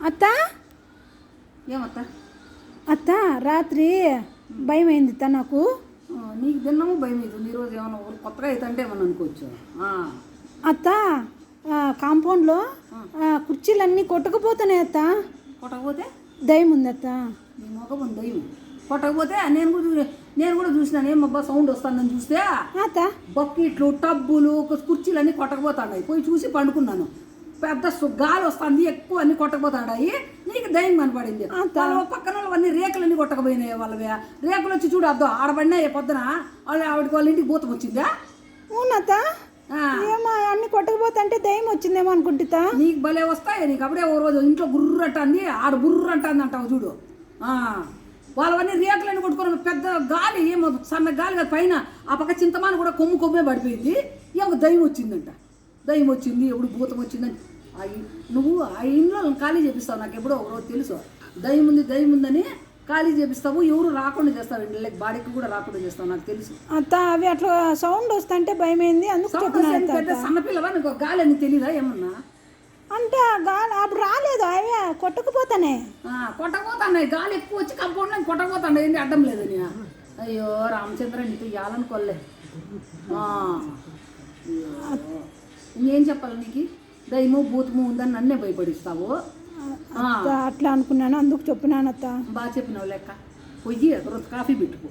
అత్త? ఏమత్త? అత్త రాత్రి భయం అయింది అత్త నాకు. నీకు తిన్నాము భయం అవుతుంది ఈరోజు ఏమన్నా ఊరు కొత్తగా అవుతుంటే ఏమన్నా అనుకోవచ్చు? అత్త కాంపౌండ్లో కుర్చీలన్నీ కొట్టుకుపోతున్నాయి అత్త. కొట్టకపోతే? దయ్యం ఉంది అత్త. నీ మొఖం ఉంది దయ్యం. కొట్టకపోతే నేను కూడా నేను కూడా చూసినాను. ఏమబ్బా సౌండ్ వస్తుందని చూస్తే? అత్త. బకెట్లు టబ్బులు ఒక కుర్చీలు అన్నీ కొట్టకపోతాడాయి పోయి చూసి పండుకున్నాను. పెద్ద గాలి వస్తుంది ఎక్కువ అన్ని కొట్టకపోతాడాయి నీకు దయ్యం కనపడింది. వాళ్ళ పక్కన వాళ్ళవన్నీ రేకులన్నీ కొట్టకపోయినాయి వాళ్ళవి. రేకులు వచ్చి చూడు అద్దో ఆడబడినాయి పొద్దున వాళ్ళ ఆవిడకి వాళ్ళ ఇంటికి భూతం వచ్చిందా? అవునత్త ఆ, ఏమో అన్ని కొట్టుకుపోతుంటే దయ్యం వచ్చిందేమో అనుకుంటా నీకు భలే వస్తాయి నీకు అప్పుడే ఓ రోజు ఇంట్లో గుర్రు అంటుంది ఆడ బుర్రు అంటుంది అంటావు చూడు. వాళ్ళవన్నీ రేకులన్నీ కొట్టుకొని పెద్ద గాలి ఏమో సన్న గాలి కాదు పైన ఆ పక్క చింతమాన కూడా కొమ్ము కొమ్మే పడిపోయింది ఏమో దయ్యం వచ్చిందంట. దయ్యం వచ్చింది ఎప్పుడు భూతం వచ్చిందని. నువ్వు ఆ ఇంట్లో ఖాళీ చేపిస్తావు నాకు ఎప్పుడో ఒక రోజు తెలుసు. దయ్యం ఉంది దయ్యం ఉందని ఖాళీ చేపిస్తావు ఎవరు రాకుండా చేస్తావు ఇంట్లోకి బాడీకి కూడా రాకుండా చేస్తావు నాకు తెలుసు. అత్త అవి అట్లా సౌండ్ వస్తుంటే భయం అయింది అందుకు సన్నపిల్లవా నీకు గాలి అని తెలియదా ఏమన్నా? అంటే ఆ గాలి అప్పుడు రాలేదు అవే కొట్టుకుపోతానే. కొట్టకపోతున్నాయి గాలి ఎక్కువ వచ్చి కంపౌండ్ కొట్టకపోతాడు ఏంటి అడ్డం లేదని అయ్యో రామచంద్ర నీకు అయ్యో. ఇంకేం చెప్పాలి నీకు? దయ్యము భూతము ఉందని నన్నే భయపడిస్తావు? అట్లా అనుకున్నాను అందుకు చెప్పినాను అత్త బాగా చెప్పినావు లెక్క. పొయ్యి కాఫీ పెట్టుకో.